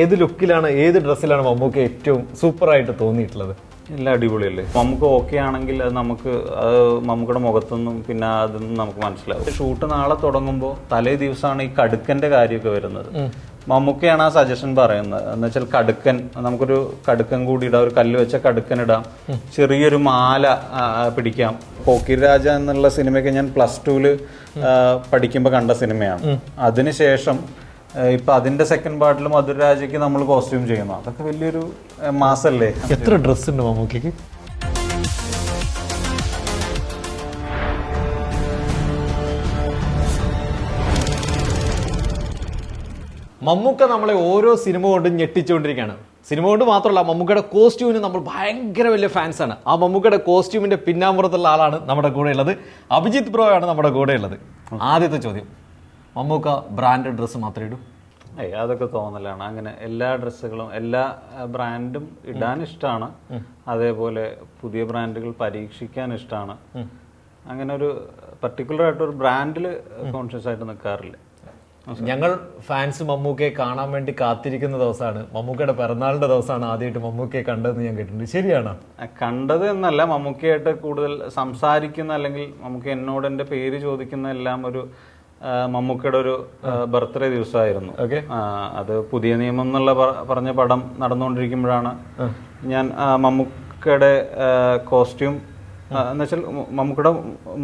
ഏത് ലുക്കിലാണ് ഏത് ഡ്രസ്സിലാണ് മമ്മൂക്ക് ഏറ്റവും സൂപ്പർ ആയിട്ട് തോന്നിയിട്ടുള്ളത്? എല്ലാം അടിപൊളിയല്ലേ? നമുക്ക് ഓക്കെ ആണെങ്കിൽ അത് നമുക്ക് അത് മമ്മൂക്കയുടെ മുഖത്തൊന്നും പിന്നെ അതൊന്നും നമുക്ക് മനസ്സിലാവും. ഷൂട്ട് നാളെ തുടങ്ങുമ്പോൾ തലേ ദിവസമാണ് ഈ കടുക്കന്റെ കാര്യമൊക്കെ വരുന്നത്. മമ്മൂക്കയാണ് ആ സജഷൻ പറയുന്നത്. എന്ന് വെച്ചാൽ കടുക്കൻ നമുക്കൊരു കടുക്കൻ കൂടി ഇടാം ഒരു കല്ല് വെച്ച കടുക്കൻ ഇടാം ചെറിയൊരു മാല പിടിക്കാം. പോക്കിരി രാജ എന്നുള്ള സിനിമയൊക്കെ ഞാൻ പ്ലസ് ടുവിൽ പഠിക്കുമ്പോൾ കണ്ട സിനിമയാണ്. അതിനുശേഷം ഇപ്പൊ അതിന്റെ സെക്കൻഡ് പാർട്ടിൽ മധുരരാജയ്ക്ക് നമ്മൾ കോസ്റ്റ്യൂം ചെയ്യുന്നു. അതൊക്കെ വലിയൊരു മാസല്ലേ? എത്ര ഡ്രസ് ഉണ്ട് മമ്മൂക്കിക്ക് മമ്മൂക്ക നമ്മളെ ഓരോ സിനിമ കൊണ്ടും ഞെട്ടിച്ചുകൊണ്ടിരിക്കുകയാണ്. സിനിമ കൊണ്ട് മാത്രമല്ല മമ്മൂക്കയുടെ കോസ്റ്റ്യൂമിന് നമ്മൾ ഭയങ്കര വലിയ ഫാൻസാണ് ആ മമ്മൂക്കയുടെ കോസ്റ്റ്യൂമിന്റെ പിന്നാമ്പുറത്തുള്ള ആളാണ് നമ്മുടെ കൂടെയുള്ളത്. അഭിജിത് അഭിജിത്ത് ബ്രോ ആണ് നമ്മുടെ കൂടെയുള്ളത്. ആദ്യത്തെ ചോദ്യം. മമ്മൂക്ക ബ്രാൻഡ് ഡ്രസ്സ് മാത്രമേ ഇടൂ? ഏയ് അതൊക്കെ തോന്നലാണ്. അങ്ങനെ എല്ലാ ഡ്രസ്സുകളും എല്ലാ ബ്രാൻഡും ഇടാൻ ഇഷ്ടമാണ് അതേപോലെ പുതിയ ബ്രാൻഡുകൾ പരീക്ഷിക്കാൻ ഇഷ്ടമാണ് അങ്ങനെ ഒരു പർട്ടിക്കുലർ ആയിട്ട് ഒരു ബ്രാൻഡിൽ കോൺഷ്യസ് ആയിട്ട് നിൽക്കാറില്ല ഞങ്ങൾ ഫാൻസ് മമ്മൂക്കയെ കാണാൻ വേണ്ടി കാത്തിരിക്കുന്ന ദിവസമാണ്. മമ്മൂക്കയുടെ പിറന്നാളിന്റെ ദിവസമാണ് ആദ്യമായിട്ട് മമ്മൂക്കയെ കണ്ടതെന്ന് ഞാൻ കേട്ടിട്ടുണ്ട്. ശരിയാണോ? കണ്ടത് എന്നല്ല മമ്മൂക്കയായിട്ട് കൂടുതൽ സംസാരിക്കുന്ന അല്ലെങ്കിൽ മമ്മൂക്ക എന്നോട് എന്റെ പേര് ചോദിക്കുന്ന എല്ലാം ഒരു മമ്മൂക്കയുടെ ഒരു ബർത്ത്ഡേ ദിവസമായിരുന്നു. അത് പുതിയ നിയമം എന്നുള്ള പറഞ്ഞ പടം നടന്നുകൊണ്ടിരിക്കുമ്പോഴാണ് ഞാൻ മമ്മൂക്കയുടെ കോസ്റ്റ്യൂം എന്നുവെച്ചാൽ മമ്മൂക്കയുടെ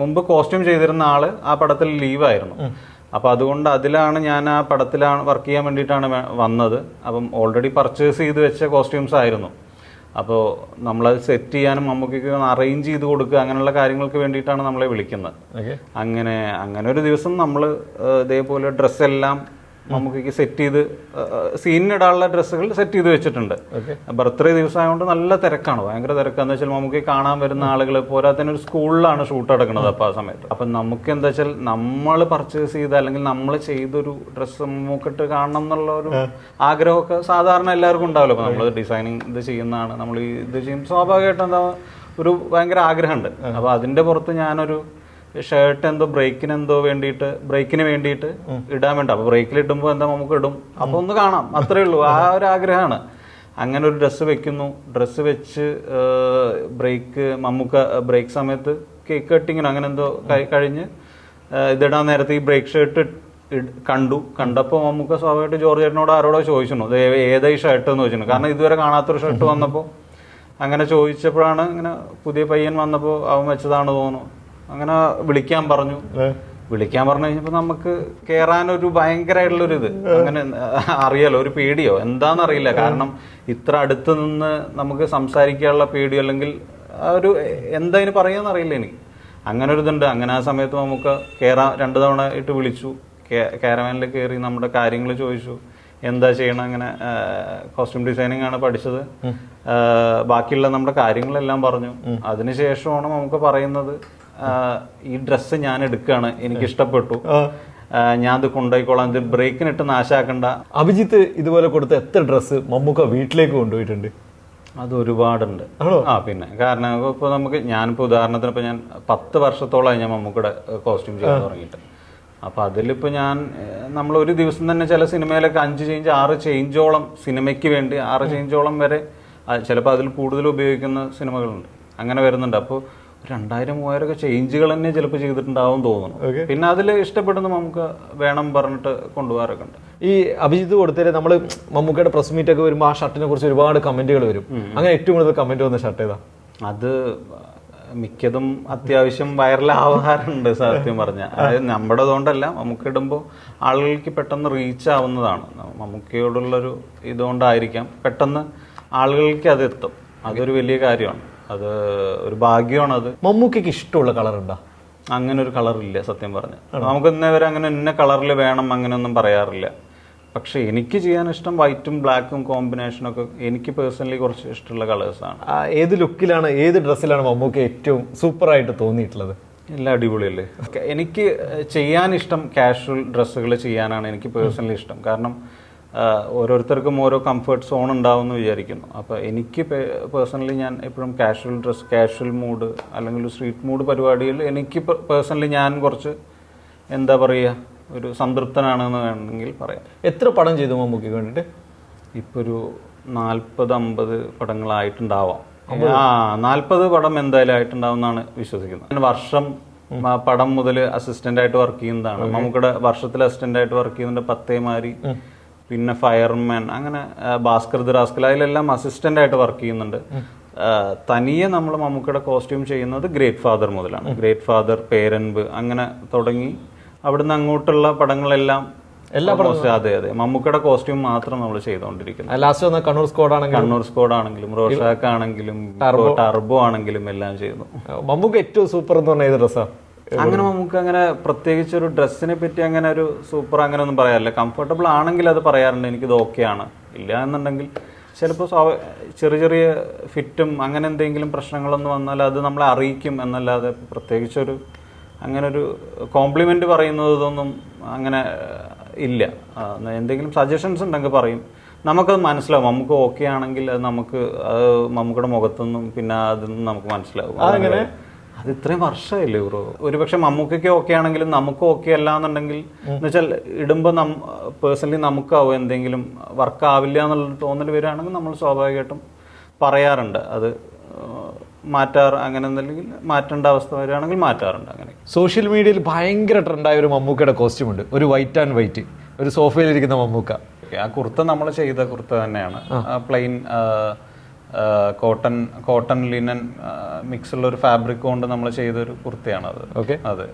മുമ്പ് കോസ്റ്റ്യൂം ചെയ്തിരുന്ന ആൾ ആ പടത്തിൽ ലീവായിരുന്നു അപ്പൊ അതുകൊണ്ട് അതിലാണ് ഞാൻ ആ പടത്തിലാണ് വർക്ക് ചെയ്യാൻ വേണ്ടിയിട്ടാണ് വന്നത്. അപ്പം ഓൾറെഡി പർച്ചേസ് ചെയ്ത് വെച്ച കോസ്റ്റ്യൂംസ് ആയിരുന്നു. അപ്പോൾ നമ്മളത് സെറ്റ് ചെയ്യാനും ഒന്ന് അറേഞ്ച് ചെയ്ത് കൊടുക്കുക അങ്ങനെയുള്ള കാര്യങ്ങൾക്ക് വേണ്ടിയിട്ടാണ് നമ്മളെ വിളിക്കുന്നത്. അങ്ങനെ അങ്ങനെ ഒരു ദിവസം നമ്മൾ ഇതേപോലെ ഡ്രസ്സെല്ലാം മമ്മൂക്കയ്ക്ക് സെറ്റ് ചെയ്ത് സീനിടാനുള്ള ഡ്രസ്സുകൾ സെറ്റ് ചെയ്ത് വെച്ചിട്ടുണ്ട്. ബർത്ത്ഡേ ദിവസമായതുകൊണ്ട് നല്ല തിരക്കാണ്. ഭയങ്കര തിരക്കാന്ന് വെച്ചാൽ നമുക്ക് കാണാൻ വരുന്ന ആളുകൾ പോരാത്തന്നെ ഒരു സ്കൂളിലാണ് ഷൂട്ട് നടക്കുന്നത് അപ്പോൾ ആ സമയത്ത്. അപ്പം നമുക്ക് എന്താ വെച്ചാൽ നമ്മൾ പർച്ചേസ് ചെയ്ത അല്ലെങ്കിൽ നമ്മൾ ചെയ്തൊരു ഡ്രസ്സ് മൂക്കിട്ട് കാണണം എന്നുള്ള ഒരു ആഗ്രഹമൊക്കെ സാധാരണ എല്ലാവർക്കും ഉണ്ടാവില്ല. അപ്പോൾ നമ്മൾ ഡിസൈനിങ് ഇത് ചെയ്യുന്നതാണ്. നമ്മൾ ഇത് ചെയ്യും. സ്വാഭാവികമായിട്ടും എന്താ ഒരു ഭയങ്കര ആഗ്രഹമുണ്ട്. അപ്പോൾ അതിന്റെ പുറത്ത് ഞാനൊരു ഷർട്ട് എന്തോ ബ്രേക്കിന് എന്തോ വേണ്ടിയിട്ട് ബ്രേക്കിന് വേണ്ടിയിട്ട് ഇടാൻ വേണ്ട. അപ്പൊ ബ്രേക്കിൽ ഇടുമ്പോൾ എന്താ നമുക്ക് ഇടും? അപ്പൊ ഒന്ന് കാണാം. അത്രേ ഉള്ളൂ. ആ ഒരു ആഗ്രഹമാണ്. അങ്ങനെ ഒരു ഡ്രസ്സ് വെക്കുന്നു. ഡ്രസ്സ് വെച്ച് ബ്രേക്ക് മമ്മൂക്ക ബ്രേക്ക് സമയത്ത് കേക്ക് കട്ടിങ്ങിനോ അങ്ങനെ എന്തോ കഴി- കഴിഞ്ഞ് ഇതിടാൻ നേരത്തെ ഈ ബ്രേക്ക് ഷർട്ട് കണ്ടു. കണ്ടപ്പോൾ മമ്മൂക്ക സ്വാഭാവികമായിട്ട് ജോർജ് ചേട്ടനോട് ആരോടോ ചോദിച്ചു ഏതായി ഷർട്ട് എന്ന് ചോദിച്ചു കാരണം ഇതുവരെ കാണാത്തൊരു ഷർട്ട് വന്നപ്പോൾ അങ്ങനെ ചോദിച്ചപ്പോഴാണ് ഇങ്ങനെ പുതിയ പയ്യൻ വന്നപ്പോൾ അവൻ വെച്ചതാണ് തോന്നുന്നു. അങ്ങനെ വിളിക്കാൻ പറഞ്ഞു. വിളിക്കാൻ പറഞ്ഞു കഴിഞ്ഞപ്പോ നമുക്ക് കേറാനൊരു ഭയങ്കരമായിട്ടുള്ളൊരു ഇത് അങ്ങനെ അറിയാലോ ഒരു പേടിയോ? എന്താന്ന് അറിയില്ല കാരണം ഇത്ര അടുത്ത് നിന്ന് നമുക്ക് സംസാരിക്കാനുള്ള പേടിയോ അല്ലെങ്കിൽ ആ ഒരു എന്താ ഇതിന് പറയാന്ന് അറിയില്ല എനിക്ക്. അങ്ങനെ ഒരു ഇതുണ്ട് അങ്ങനെ ആ സമയത്ത് നമുക്ക് കേറാൻ രണ്ടു തവണ ഇട്ട് വിളിച്ചു. കാരവാനിൽ കയറി നമ്മുടെ കാര്യങ്ങൾ ചോദിച്ചു. എന്താ ചെയ്യണം? അങ്ങനെ കോസ്റ്റ്യൂം ഡിസൈനിങ് ആണ് പഠിച്ചത്. ബാക്കിയുള്ള നമ്മുടെ കാര്യങ്ങളെല്ലാം പറഞ്ഞു. അതിനുശേഷമാണ് നമുക്ക് പറയുന്നത്. ഈ ഡ്രസ്സ് ഞാൻ എടുക്കുകയാണ് എനിക്ക് ഇഷ്ടപ്പെട്ടു ഞാൻ അത് കൊണ്ടുപോയിക്കോളാം. ഇത് ബ്രേക്കിനിട്ട് നാശാക്കണ്ട. അഭിജിത്ത് ഇതുപോലെ കൊടുത്ത എത്ര ഡ്രസ്സ് മമ്മൂക്ക വീട്ടിലേക്ക് കൊണ്ടുപോയിട്ടുണ്ട്? അത് ഒരുപാടുണ്ട്. ആ പിന്നെ. കാരണം ഇപ്പൊ നമുക്ക് ഞാനിപ്പോ ഉദാഹരണത്തിന് ഇപ്പൊ ഞാൻ പത്ത് വർഷത്തോളമായി ഞാൻ മമ്മൂക്കയുടെ കോസ്റ്റ്യൂം ചെയ്യാൻ തുടങ്ങിയിട്ട്. അപ്പൊ അതിലിപ്പോ ഞാൻ നമ്മൾ ഒരു ദിവസം തന്നെ ചില സിനിമയിലൊക്കെ അഞ്ച് ചേഞ്ച് ആറ് ചേഞ്ചോളം സിനിമയ്ക്ക് വേണ്ടി ആറ് ചേഞ്ചോളം വരെ ചിലപ്പോൾ അതിൽ കൂടുതൽ ഉപയോഗിക്കുന്ന സിനിമകളുണ്ട്. അങ്ങനെ വരുന്നുണ്ട്. അപ്പോൾ രണ്ടായിരം മൂവായിരം ഒക്കെ ചേഞ്ചുകൾ തന്നെ ചിലപ്പോൾ ചെയ്തിട്ടുണ്ടാവും തോന്നുന്നു. പിന്നെ അതിൽ ഇഷ്ടപ്പെടുന്ന നമുക്ക് വേണം പറഞ്ഞിട്ട് കൊണ്ടുപോകാറൊക്കെ ഉണ്ട്. ഈ അഭിജിത്ത് കൊടുത്തതിൽ നമ്മൾ മമ്മൂക്കയുടെ പ്രസ് മീറ്റ് ഒക്കെ വരുമ്പോൾ ആ ഷർട്ടിനെ കുറിച്ച് ഒരുപാട് കമന്റുകൾ വരും. അങ്ങനെ ഏറ്റവും കൂടുതൽ കമന്റ് വന്ന ഷർട്ട് ഏതാ? അത് മിക്കതും അത്യാവശ്യം വൈറലാവാറുണ്ട് സത്യം പറഞ്ഞാൽ അതായത് നമ്മുടെ അതുകൊണ്ടല്ല നമുക്ക് ഇടുമ്പോൾ ആളുകൾക്ക് പെട്ടെന്ന് റീച്ച് ആവുന്നതാണ്. മമ്മൂക്കയോടുള്ളൊരു ഇതുകൊണ്ടായിരിക്കാം പെട്ടെന്ന് ആളുകൾക്ക് അത് എത്തും. അതൊരു വലിയ കാര്യമാണ്. അത് ഒരു ഭാഗ്യമാണ് അത് മമ്മൂക്കയ്ക്ക് ഇഷ്ടമുള്ള കളർ ഉണ്ടോ അങ്ങനെ ഒരു കളറില്ല സത്യം പറഞ്ഞ. നമുക്ക് ഇന്നേ വരെ അങ്ങനെ ഇന്ന കളറിൽ വേണം അങ്ങനെയൊന്നും പറയാറില്ല. പക്ഷെ എനിക്ക് ചെയ്യാൻ ഇഷ്ടം വൈറ്റും ബ്ലാക്കും കോമ്പിനേഷനും ഒക്കെ എനിക്ക് പേഴ്സണലി കുറച്ച് ഇഷ്ടമുള്ള കളേഴ്സാണ് ഏത് ലുക്കിലാണ് ഏത് ഡ്രസ്സിലാണ് മമ്മൂക്ക് ഏറ്റവും സൂപ്പർ ആയിട്ട് തോന്നിയിട്ടുള്ളത്? എല്ലാം അടിപൊളിയല്ലേ? എനിക്ക് ചെയ്യാൻ ഇഷ്ടം കാഷ്വൽ ഡ്രസ്സുകൾ ചെയ്യാനാണ് എനിക്ക് പേഴ്സണലി ഇഷ്ടം. കാരണം ഓരോരുത്തർക്കും ഓരോ കംഫർട്ട് സോൺ ഉണ്ടാവുമെന്ന് വിചാരിക്കുന്നു. അപ്പോൾ എനിക്ക് പേഴ്സണലി ഞാൻ എപ്പോഴും കാഷ്വൽ ഡ്രസ് കാഷ്വൽ മൂഡ് അല്ലെങ്കിൽ സ്ട്രീറ്റ് മൂഡ് പരിപാടിയിൽ എനിക്ക് പേഴ്സണലി ഞാൻ കുറച്ച് എന്താ പറയുക ഒരു സംതൃപ്തനാണെന്ന് വേണമെങ്കിൽ പറയാം. എത്ര പടം ചെയ്തു മമ്മൂക്കി വേണ്ടിയിട്ട് ഇപ്പോൾ ഒരു നാൽപ്പത് അമ്പത് പടങ്ങളായിട്ടുണ്ടാവാം. ആ നാൽപ്പത് പടം എന്തായാലും ആയിട്ടുണ്ടാവും എന്നാണ് വിശ്വസിക്കുന്നത്. ഞാൻ വർഷം പടം മുതൽ അസിസ്റ്റന്റ് ആയിട്ട് വർക്ക് ചെയ്യുന്നതാണ്. നമുക്കിടെ വർഷത്തിൽ അസിസ്റ്റന്റ് ആയിട്ട് വർക്ക് ചെയ്യുന്നുണ്ട് പത്തേമാരി. പിന്നെ ഫയർമാൻ അങ്ങനെ ഭാസ്കർ ദിറാസ്കൽ അതിലെല്ലാം അസിസ്റ്റന്റ് ആയിട്ട് വർക്ക് ചെയ്യുന്നുണ്ട്. തനിയെ നമ്മൾ മമ്മൂക്കയുടെ കോസ്റ്റ്യൂം ചെയ്യുന്നത് ഗ്രേറ്റ് ഫാദർ മുതലാണ്. ഗ്രേറ്റ് ഫാദർ പേരൻപ് അങ്ങനെ തുടങ്ങി അവിടുന്ന് അങ്ങോട്ടുള്ള പടങ്ങളെല്ലാം എല്ലാ അതെ അതെ. മമ്മൂക്കയുടെ കോസ്റ്റ്യൂം മാത്രം നമ്മൾ ചെയ്തുകൊണ്ടിരിക്കുന്നത് ലാസ്റ്റ് വന്ന കണ്ണൂർ സ്ക്വാഡ് ആണെങ്കിലും. കണ്ണൂർ സ്കോഡ് ആണെങ്കിലും റോഷാക്ക് ആണെങ്കിലും ടർബോ ആണെങ്കിലും എല്ലാം ചെയ്തു. മമ്മൂക്ക് ഏറ്റവും സൂപ്പർ എന്ന് പറഞ്ഞ ഏത് ഡ്രസ്സാ അങ്ങനെ നമുക്ക് അങ്ങനെ പ്രത്യേകിച്ച് ഒരു ഡ്രസ്സിനെ പറ്റി അങ്ങനെ ഒരു സൂപ്പർ അങ്ങനെ ഒന്നും പറയാറില്ല. കംഫർട്ടബിൾ ആണെങ്കിൽ അത് പറയാറുണ്ട് എനിക്കിത് ഓക്കെയാണ് ഇല്ല എന്നുണ്ടെങ്കിൽ ചിലപ്പോൾ ചെറിയ ചെറിയ ഫിറ്റും അങ്ങനെ എന്തെങ്കിലും പ്രശ്നങ്ങളൊന്നും വന്നാൽ അത് നമ്മളെ അറിയിക്കും എന്നല്ലാതെ പ്രത്യേകിച്ചൊരു അങ്ങനെ ഒരു കോംപ്ലിമെന്റ് പറയുന്നത് ഇതൊന്നും അങ്ങനെ ഇല്ല. എന്തെങ്കിലും സജഷൻസ് ഉണ്ടെങ്കിൽ പറയും. നമുക്കത് മനസ്സിലാവും. നമുക്ക് ഓക്കെ ആണെങ്കിൽ അത് നമുക്ക് അത് നമുക്കുടെ മുഖത്തൊന്നും പിന്നെ അതൊന്നും നമുക്ക് മനസ്സിലാവും. അത് ഇത്രയും വർഷമല്ലേ ബ്രോ? ഒരുപക്ഷെ മമ്മൂക്കൊക്കെ ഓക്കെ ആണെങ്കിലും നമുക്ക് ഓക്കെ അല്ല എന്നുണ്ടെങ്കിൽ എന്നുവെച്ചാൽ ഇടുമ്പോൾ നം പേഴ്സണലി നമുക്കാവും എന്തെങ്കിലും വർക്ക് ആവില്ല എന്നുള്ള തോന്നൽ വരികയാണെങ്കിൽ നമ്മൾ സ്വാഭാവികമായിട്ടും പറയാറുണ്ട്. അത് മാറ്റാറ് അങ്ങനെ എന്തെങ്കിലും മാറ്റേണ്ട അവസ്ഥ വരികയാണെങ്കിൽ മാറ്റാറുണ്ട് അങ്ങനെ. സോഷ്യൽ മീഡിയയിൽ ഭയങ്കര ട്രെൻഡായ ഒരു മമ്മൂക്കയുടെ കോസ്റ്റ്യൂം ഉണ്ട്. ഒരു വൈറ്റ് ആൻഡ് വൈറ്റ് ഒരു സോഫയിലിരിക്കുന്ന മമ്മൂക്ക. ആ കുർത്ത നമ്മൾ ചെയ്ത കുർത്ത തന്നെയാണ്. Plain cotton cotton linen mix ഉള്ള ഒരു ഫാബ്രിക് കൊണ്ട് നമ്മൾ ചെയ്തൊരു കുർത്തിയാണ് അത്. ഓക്കെ. അതെ.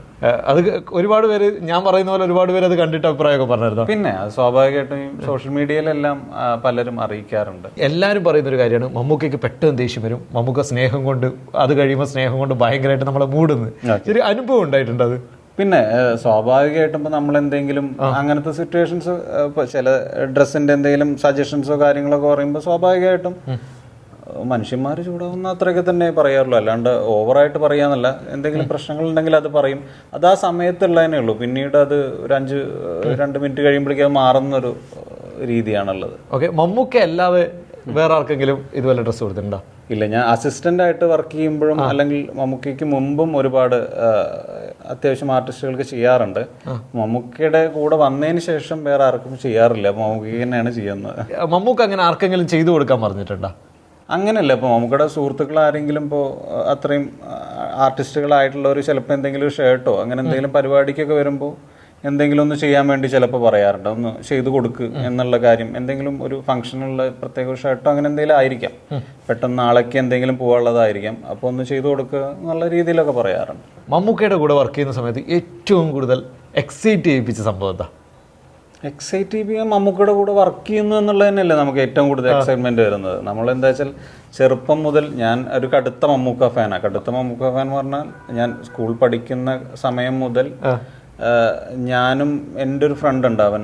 അത് ഒരുപാട് പേര് ഞാൻ പറയുന്ന പോലെ ഒരുപാട് പേര് അത് കണ്ടിട്ട് അഭിപ്രായമൊക്കെ പറഞ്ഞിരുന്നു പിന്നെ അത് സ്വാഭാവികമായിട്ടും സോഷ്യൽ മീഡിയയിലെല്ലാം പലരും അറിയിക്കാറുണ്ട്. എല്ലാവരും പറയുന്ന ഒരു കാര്യമാണ് മമ്മൂക്കയ്ക്ക് പെട്ടെന്ന് ദേഷ്യം വരും. മമ്മൂക്ക സ്നേഹം കൊണ്ട് അത് കഴിയുമ്പോൾ സ്നേഹം കൊണ്ട് ഭയങ്കരമായിട്ട് നമ്മളെ മൂടുന്നു. ഒരു അനുഭവം ഉണ്ടായിട്ടുണ്ട് അത്. പിന്നെ സ്വാഭാവികമായിട്ടും ഇപ്പൊ നമ്മൾ എന്തെങ്കിലും അങ്ങനത്തെ സിറ്റുവേഷൻസ് ചില ഡ്രസ്സിന്റെ എന്തെങ്കിലും സജഷൻസോ കാര്യങ്ങളൊക്കെ പറയുമ്പോൾ സ്വാഭാവികമായിട്ടും മനുഷ്യന്മാർ ചൂടാവുന്ന അത്രയൊക്കെ തന്നെ പറയാറുള്ളൂ. അല്ലാണ്ട് ഓവറായിട്ട് പറയാന്നല്ല. എന്തെങ്കിലും പ്രശ്നങ്ങൾ ഉണ്ടെങ്കിൽ അത് പറയും. അത് ആ സമയത്തുള്ളതന്നെ ഉള്ളൂ. പിന്നീട് അത് ഒരു അഞ്ച് രണ്ട് മിനിറ്റ് കഴിയുമ്പോഴേക്കും അത് മാറുന്നൊരു രീതിയാണുള്ളത്. ഓക്കെ. മമ്മൂക്ക അല്ലാതെ വേറെ ആർക്കെങ്കിലും ഇതുപോലെ ഡ്രസ്സ് കൊടുത്തിട്ടുണ്ടോ? ഇല്ല. ഞാൻ അസിസ്റ്റന്റ് ആയിട്ട് വർക്ക് ചെയ്യുമ്പോഴും അല്ലെങ്കിൽ മമ്മൂക്കയ്ക്ക് മുമ്പും ഒരുപാട് അത്യാവശ്യം ആർട്ടിസ്റ്റുകൾക്ക് ചെയ്യാറുണ്ട്. മമ്മൂക്കയുടെ കൂടെ വന്നതിന് ശേഷം വേറെ ആർക്കും ചെയ്യാറില്ല. മമ്മൂക്ക തന്നെയാണ് ചെയ്യുന്നത്. മമ്മൂക്ക അങ്ങനെ ആർക്കെങ്കിലും ചെയ്തു കൊടുക്കാൻ പറഞ്ഞിട്ടുണ്ടോ? അങ്ങനെയല്ല ഇപ്പോൾ മമ്മൂക്കയുടെ സുഹൃത്തുക്കൾ ആരെങ്കിലും ഇപ്പോൾ അത്രയും ആർട്ടിസ്റ്റുകളായിട്ടുള്ളവർ ചിലപ്പോൾ എന്തെങ്കിലും ഷർട്ടോ അങ്ങനെ എന്തെങ്കിലും പരിപാടിക്കൊക്കെ വരുമ്പോൾ എന്തെങ്കിലും ഒന്ന് ചെയ്യാൻ വേണ്ടി ചിലപ്പോൾ പറയാറുണ്ട്. ഒന്ന് ചെയ്തു കൊടുക്ക് എന്നുള്ള കാര്യം. എന്തെങ്കിലും ഒരു ഫംഗ്ഷനുള്ള പ്രത്യേക ഷർട്ടോ അങ്ങനെ എന്തെങ്കിലും ആയിരിക്കാം. പെട്ടെന്ന് നാളേക്ക് എന്തെങ്കിലും പോകാനുള്ളതായിരിക്കാം അപ്പോൾ ഒന്ന് ചെയ്തു കൊടുക്കുക എന്നുള്ള രീതിയിലൊക്കെ പറയാറുണ്ട്. മമ്മൂക്കയുടെ കൂടെ വർക്ക് ചെയ്യുന്ന സമയത്ത് ഏറ്റവും കൂടുതൽ എക്സൈറ്റ് ചെയ്യിപ്പിച്ച സംഭവം എന്താ? എക്സൈറ്റ് മമ്മൂക്കയുടെ കൂടെ വർക്ക് ചെയ്യുന്നു എന്നുള്ളത് തന്നെയല്ലേ നമുക്ക് ഏറ്റവും കൂടുതൽ എക്സൈറ്റ്മെന്റ് വരുന്നത്. നമ്മൾ എന്താ വെച്ചാൽ ചെറുപ്പം മുതൽ ഞാൻ ഒരു കടുത്ത മമ്മൂക്ക ഫാനാണ് കടുത്ത മമ്മൂക്ക ഫാൻ എന്ന് പറഞ്ഞാൽ ഞാൻ സ്കൂൾ പഠിക്കുന്ന സമയം മുതൽ ഞാനും എന്റെ ഒരു ഫ്രണ്ട് ഉണ്ട് അവൻ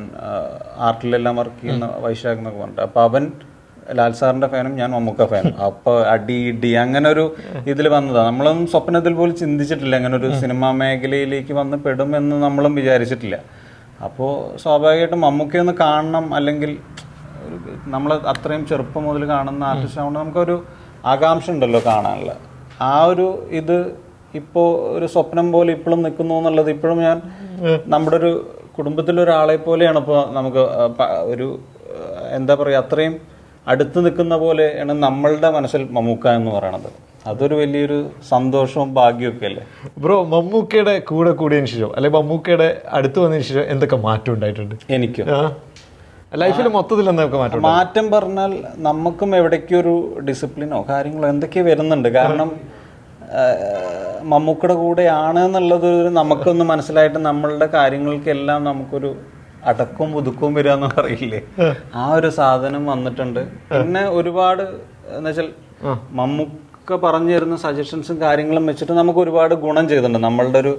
ആർട്ടിലെല്ലാം വർക്ക് ചെയ്യുന്ന വൈശാഖ് എന്നൊക്കെ പറഞ്ഞിട്ട്. അപ്പൊ അവൻ ലാൽ സാറിന്റെ ഫാനും ഞാൻ മമ്മൂക്ക ഫാനും അപ്പൊ അടി ഇടി അങ്ങനെ ഒരു ഇതിൽ വന്നതാണ് നമ്മളൊന്നും സ്വപ്നത്തിൽ പോലും ചിന്തിച്ചിട്ടില്ല. അങ്ങനെ ഒരു സിനിമാ മേഖലയിലേക്ക് വന്ന് പെടുമെന്ന് നമ്മളും വിചാരിച്ചിട്ടില്ല. അപ്പോൾ സ്വാഭാവികമായിട്ടും മമ്മൂക്കെ ഒന്ന് കാണണം അല്ലെങ്കിൽ നമ്മൾ അത്രയും ചെറുപ്പം മുതൽ കാണുന്ന ആർട്ടിസ്റ്റ് ആവുമ്പോൾ നമുക്കൊരു ആകാംക്ഷ ഉണ്ടല്ലോ കാണാനുള്ള. ആ ഒരു ഇത് ഇപ്പോൾ ഒരു സ്വപ്നം പോലെ ഇപ്പോഴും നിൽക്കുന്നു എന്നുള്ളത് ഇപ്പോഴും ഞാൻ നമ്മുടെ ഒരു കുടുംബത്തിലൊരാളെ പോലെയാണ് ഇപ്പോൾ നമുക്ക് ഒരു എന്താ പറയുക അത്രയും അടുത്ത് നിൽക്കുന്ന പോലെയാണ് നമ്മളുടെ മനസ്സിൽ മമ്മൂക്ക എന്ന് പറയണത്. അതൊരു വലിയൊരു സന്തോഷവും ഭാഗ്യമൊക്കെ അല്ലേ? ബ്രോ മമ്മൂക്കയുടെ കൂടെ കൂടിയതിന് ശേഷം അല്ലെങ്കിൽ മമ്മൂക്കയുടെ അടുത്ത് വന്നതിന് ശേഷം എന്തൊക്കെ മാറ്റം ഉണ്ടായിട്ടുണ്ട്? എനിക്ക്. ലൈഫിൽ മൊത്തത്തിൽ എന്തൊക്കെ മാറ്റം മാറ്റം പറഞ്ഞാൽ നമുക്കും എവിടേക്കൊരു ഡിസിപ്ലിനോ കാര്യങ്ങളോ എന്തൊക്കെയോ വരുന്നുണ്ട്? കാരണം മമ്മൂക്കയുടെ കൂടെയാണ് എന്നുള്ളത് നമുക്കൊന്ന് മനസ്സിലായിട്ട് നമ്മളുടെ കാര്യങ്ങൾക്കെല്ലാം നമുക്കൊരു അടക്കവും പുതുക്കവും വരിക എന്ന് പറയില്ലേ? ആ. ഒരു സാധനം വന്നിട്ടുണ്ട്. പിന്നെ ഒരുപാട് എന്ന് വെച്ചാൽ മമ്മൂക്ക പറഞ്ഞു തരുന്ന സജഷൻസും കാര്യങ്ങളും വെച്ചിട്ട് നമുക്ക് ഒരുപാട് ഗുണം ചെയ്തിട്ടുണ്ട്. നമ്മളുടെ ഒരു